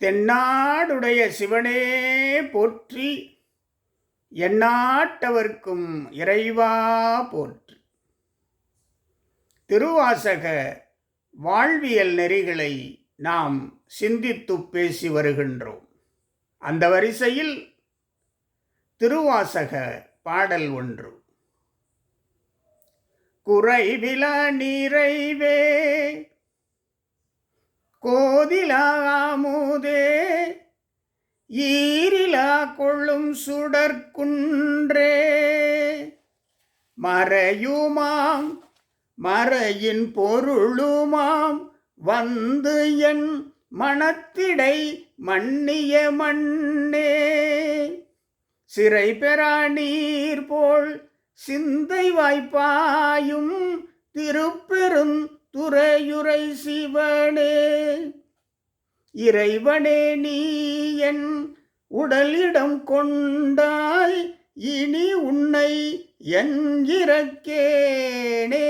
தென்னாடுடைய சிவனே போற்றி எந்நாட்டவர்க்கும் இறைவா போற்றி. திருவாசக வாழ்வியல் நெறிகளை நாம் சிந்தித்து பேசி வருகின்றோம். அந்த வரிசையில் திருவாசக பாடல் ஒன்று. குறைவில நிறைவே கோதிலாமுதே ஈரிலா கொள்ளும் சுடற்குன்றே. மறையுமாம் மறையின் பொருளுமாம் வந்து என் மனத்திடை மன்னிய மண்ணே சிறை பெறா நீர் போல் சிந்தை வாய்ப்பாயும் திருப்பெரும் துறையுரை சிவனே இறைவனே நீ என் உடலிடம் கொண்டாய் இனி உன்னை என் இறக்கேனே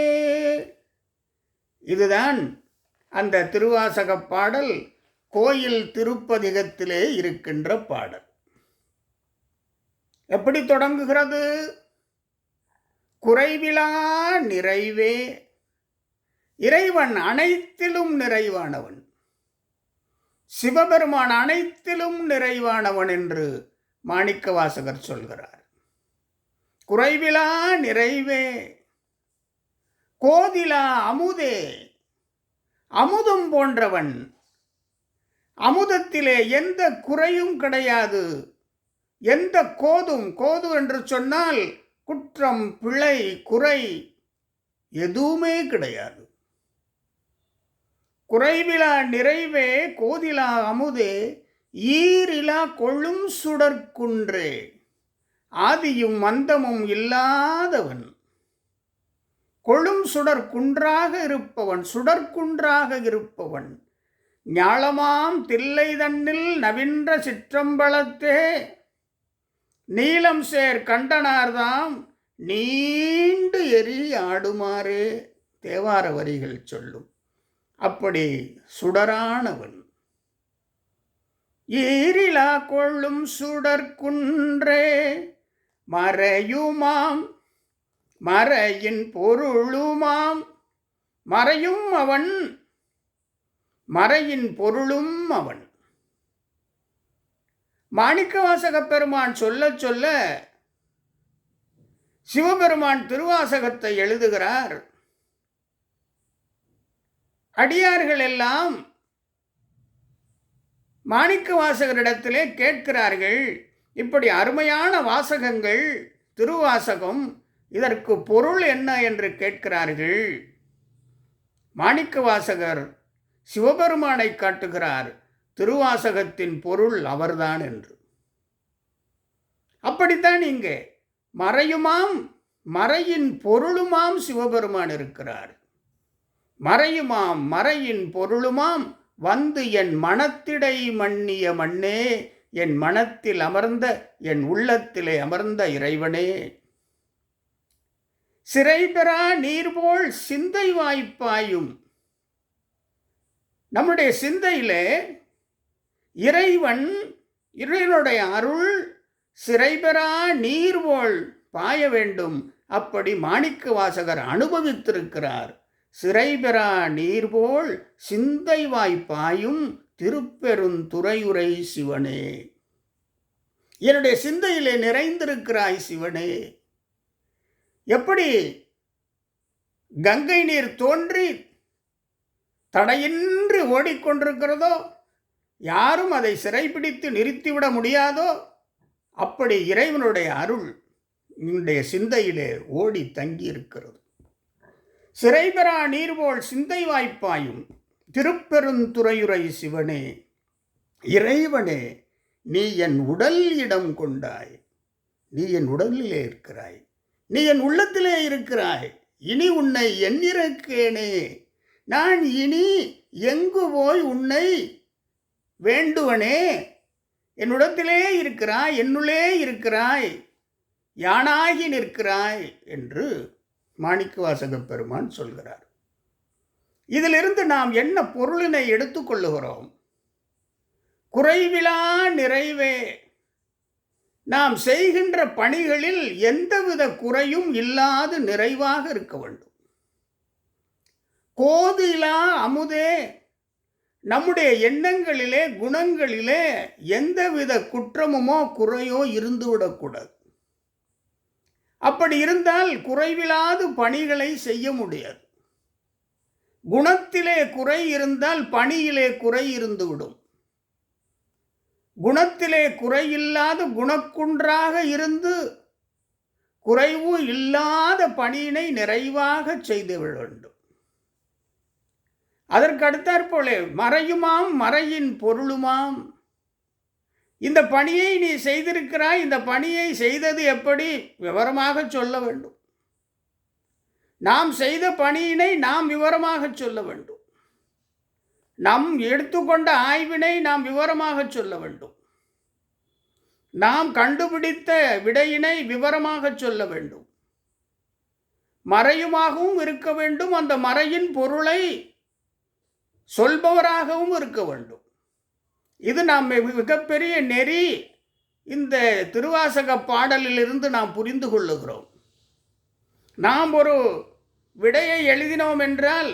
இதுதான் அந்த திருவாசகப் பாடல் கோயில் திருப்பதிகத்திலே இருக்கின்ற பாடல். எப்படி தொடங்குகிறது? குறைவிலா நிறைவே இறைவன் அனைத்திலும் நிறைவானவன். சிவபெருமான் அனைத்திலும் நிறைவானவன் என்று மாணிக்கவாசகர் சொல்கிறார். குறைவிலா நிறைவே கோதிலா அமுதே அமுதம் போன்றவன். அமுதத்திலே எந்த குறையும் கிடையாது. எந்த கோதும் கோது என்று சொன்னால் குற்றம் பிழை குறை எதுவுமே கிடையாது. குறைவிலா நிறைவே கோதிலா அமுதே ஈரிலா கொள்ளும் சுடற்குன்று. ஆதியும் மந்தமும் இல்லாதவன். கொழும் சுடர் குன்றாக இருப்பவன் சுடற்குன்றாக இருப்பவன். ஞாளமாம் தில்லை தன்னில் நவின்ற சிற்றம்பலத்தே. நீலம் சேர் கண்டனார்தாம் நீண்டு எரி ஆடுமாறு. தேவார வரிகள் சொல்லும். அப்படி சுடரானவன். ஈரிலா கொள்ளும் சுடற்குன்றே மறையுமாம் மறையின் பொருளுமாம் மறையும் அவன் மறையின் பொருளும் அவன். மாணிக்கவாசகப் பெருமான் சொல்ல சொல்ல சிவபெருமான் திருவாசகத்தை எழுதுகிறார். அடியார்கள் எல்லாம் மாணிக்க வாசகரிடத்திலே கேட்கிறார்கள். இப்படி அருமையான வாசகங்கள் திருவாசகம் இதற்கு பொருள் என்ன என்று கேட்கிறார்கள். மாணிக்க வாசகர் சிவபெருமானை காட்டுகிறார் திருவாசகத்தின் பொருள் அவர்தான் என்று. அப்படித்தான் இங்கே மறையுமாம் மறையின் பொருளுமாம் சிவபெருமான் இருக்கிறார். மறையுமாம் மறையின் பொருளுமாம். வந்து என் மனத்திடை மண்ணிய மண்ணே. என் மனத்தில் அமர்ந்த என் உள்ளத்திலே அமர்ந்த இறைவனே. சிறைபெறா நீர்போல் சிந்தை வாய்ப்பாயும். நம்முடைய சிந்தையிலே இறைவன் இறைவனுடைய அருள் சிறைபெறா நீர்போல் பாய வேண்டும். அப்படி மாணிக்க வாசகர் அனுபவித்திருக்கிறார். சிறைபெறா நீர்போல் சிந்தை வாய்ப்பாயும் திருப்பெருந்துறையுரை சிவனே. என்னுடைய சிந்தையிலே நிறைந்திருக்கிறாய் சிவனே. எப்படி கங்கை நீர் தோன்றி தடையின்றி ஓடிக்கொண்டிருக்கிறதோ யாரும் அதை சிறைப்பிடித்து நிறுத்திவிட முடியாதோ அப்படி இறைவனுடைய அருள் என்னுடைய சிந்தையிலே ஓடி தங்கி இருக்கிறது சிறைபெறா நீர்போல் சிந்தை வாய்ப்பாயும் திருப்பெருந்துறையுரை சிவனே இறைவனே நீ என் உடல் இடம் கொண்டாய். நீ என் உடலிலே இருக்கிறாய். நீ என் உள்ளத்திலே இருக்கிறாய். இனி உன்னை எண்ணிறக்கேனே. நான் இனி எங்கு போய் உன்னை வேண்டுவனே? என்னுடத்திலே இருக்கிறாய் என்னுள்ளே இருக்கிறாய். யானாகி நிற்கிறாய் என்று மாணிக்கவாசக பெருமான் சொல்கிறார். இதிலிருந்து நாம் என்ன பொருளினை எடுத்துக்கொள்ளுகிறோம் குறைவிலா நிறைவே. நாம் செய்கின்ற பணிகளில் எந்தவித குறையும் இல்லாது நிறைவாக இருக்க வேண்டும். கோதிலா அமுதே. நம்முடைய எண்ணங்களிலே குணங்களிலே எந்தவித குற்றமுமோ குறையோ இருந்துவிடக்கூடாது. அப்படி இருந்தால் குறைவிலாது பணிகளை செய்ய முடியாது. குணத்திலே குறை இருந்தால் பணியிலே குறை இருந்துவிடும். குணத்திலே குறையில்லாத குணக்குன்றாக இருந்து குறைவு இல்லாத பணியினை நிறைவாக செய்துவிட வேண்டும். அதற்கு அடுத்தாற்போல மறையுமாம் மறையின் பொருளுமாம் இந்த பணியை நீ செய்திருக்கிறாய் இந்த பணியை செய்தது எப்படி? விவரமாக சொல்ல வேண்டும். நாம் செய்த பணியினை நாம் விவரமாக சொல்ல வேண்டும். நம் எடுத்துக்கொண்ட ஆய்வினை நாம் விவரமாக சொல்ல வேண்டும். நாம் கண்டுபிடித்த விடையினை விவரமாக சொல்ல வேண்டும். மறையுமாகவும் இருக்க வேண்டும். அந்த மறையின் பொருளை சொல்பவராகவும் இருக்க வேண்டும். இது நாம் மிகப்பெரிய நெறி. இந்த திருவாசக பாடலிலிருந்து நாம் புரிந்து கொள்ளுகிறோம். நாம் ஒரு விடையை எழுதினோம் என்றால்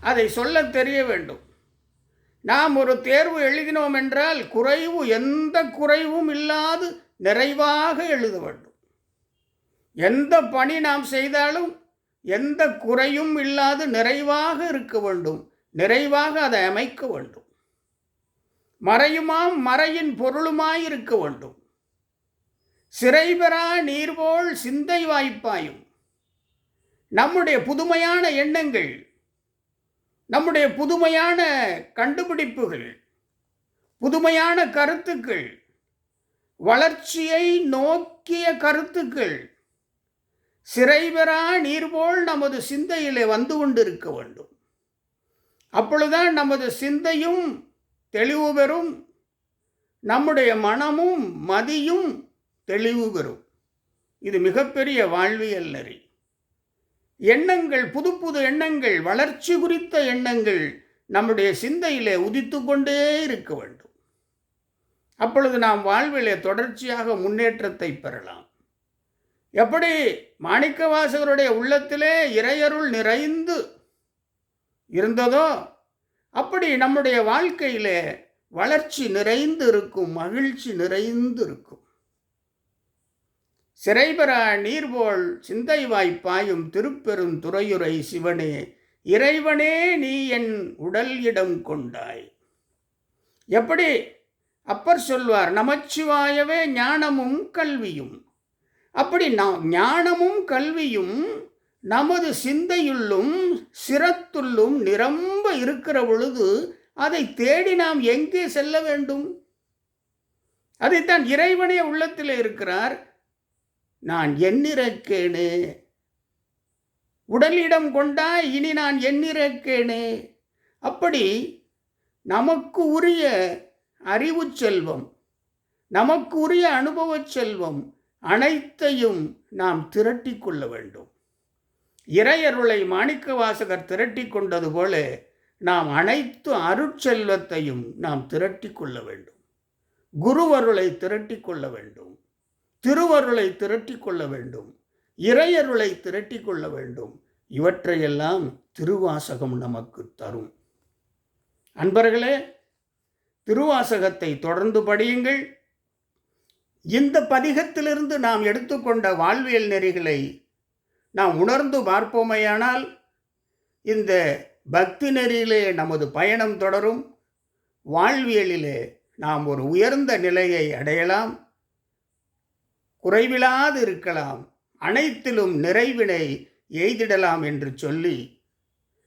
அதை சொல்ல தெரிய வேண்டும். நாம் ஒரு தேர்வு எழுதினோம் என்றால் குறைவு எந்த குறைவும் இல்லாது நிறைவாக எழுத வேண்டும். எந்த பணி நாம் செய்தாலும் எந்த குறையும் இல்லாது நிறைவாக இருக்க வேண்டும். நிறைவாக அதை அமைக்க வேண்டும். மறையுமாம் மறையின் பொருளுமாயிருக்க வேண்டும். சிறைபெறா நீர்போல் சிந்தை வாய்ப்பாயும். நம்முடைய புதுமையான எண்ணங்கள் நம்முடைய புதுமையான கண்டுபிடிப்புகள் புதுமையான கருத்துக்கள் வளர்ச்சியை நோக்கிய கருத்துக்கள் சிறைபெறா நீர்போல் நமது சிந்தையிலே வந்து கொண்டிருக்க வேண்டும். அப்பொழுதுதான் நமது சிந்தையும் தெளிவு பெறும். நம்முடைய மனமும் மதியும் தெளிவு பெறும். இது மிகப்பெரிய வாழ்வியல் நெறி. எண்ணங்கள் புது புது எண்ணங்கள் வளர்ச்சி குறித்த எண்ணங்கள் நம்முடைய சிந்தையிலே உதித்து கொண்டே இருக்க வேண்டும். அப்பொழுது நாம் வாழ்விலே தொடர்ச்சியாக முன்னேற்றத்தை பெறலாம். எப்படி? மாணிக்கவாசகருடைய உள்ளத்திலே இறையருள் நிறைந்து இருந்ததோ அப்படி நம்முடைய வாழ்க்கையிலே வளர்ச்சி நிறைந்து இருக்கும் மகிழ்ச்சி நிறைந்து இருக்கும் சிறைபெற நீர்போல் சிந்தை வாய்ப்பாயும் திருப்பெரும் துறையுரை சிவனே இறைவனே நீ என் உடல் இடம் கொண்டாய். எப்படி? அப்பர் சொல்வார் நமச்சிவாயவே ஞானமும் கல்வியும். அப்படி ஞானமும் கல்வியும் நமது சிந்தையுள்ளும் சிரத்துள்ளும் நிரம்ப இருக்கிற பொழுது அதை தேடி நாம் எங்கே செல்ல வேண்டும்? அதைத்தான் இறைவனே உள்ளத்தில் இருக்கிறார். நான் எண்ணிறக்கேனே. உடலிடம் கொண்டா இனி நான் எண்ணிறக்கேனே. அப்படி நமக்கு உரிய அறிவு செல்வம் நமக்கு உரிய அனுபவ செல்வம் அனைத்தையும் நாம் திரட்டி கொள்ள வேண்டும். இறையருளை மாணிக்க வாசகர் திரட்டி கொண்டது போல நாம் அனைத்து அருட்செல்வத்தையும் நாம் திரட்டி கொள்ள வேண்டும். குருவருளை திரட்டி கொள்ள வேண்டும். திருவருளை திரட்டி கொள்ள வேண்டும். இறையருளை திரட்டி கொள்ள வேண்டும். இவற்றையெல்லாம் திருவாசகம் நமக்கு தரும். அன்பர்களே திருவாசகத்தை தொடர்ந்து படியுங்கள். இந்த பதிகத்திலிருந்து நாம் எடுத்துக்கொண்ட வாழ்வியல் நெறிகளை நாம் உணர்ந்து பார்ப்போமையானால் இந்த பக்தி நெறியிலே நமது பயணம் தொடரும். வாழ்வியலிலே நாம் ஒரு உயர்ந்த நிலையை அடையலாம். குறைவிலாது இருக்கலாம். அனைத்திலும் நிறைவினை எய்திடலாம் என்று சொல்லி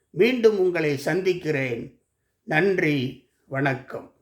மீண்டும் உங்களை சந்திக்கிறேன். நன்றி வணக்கம்.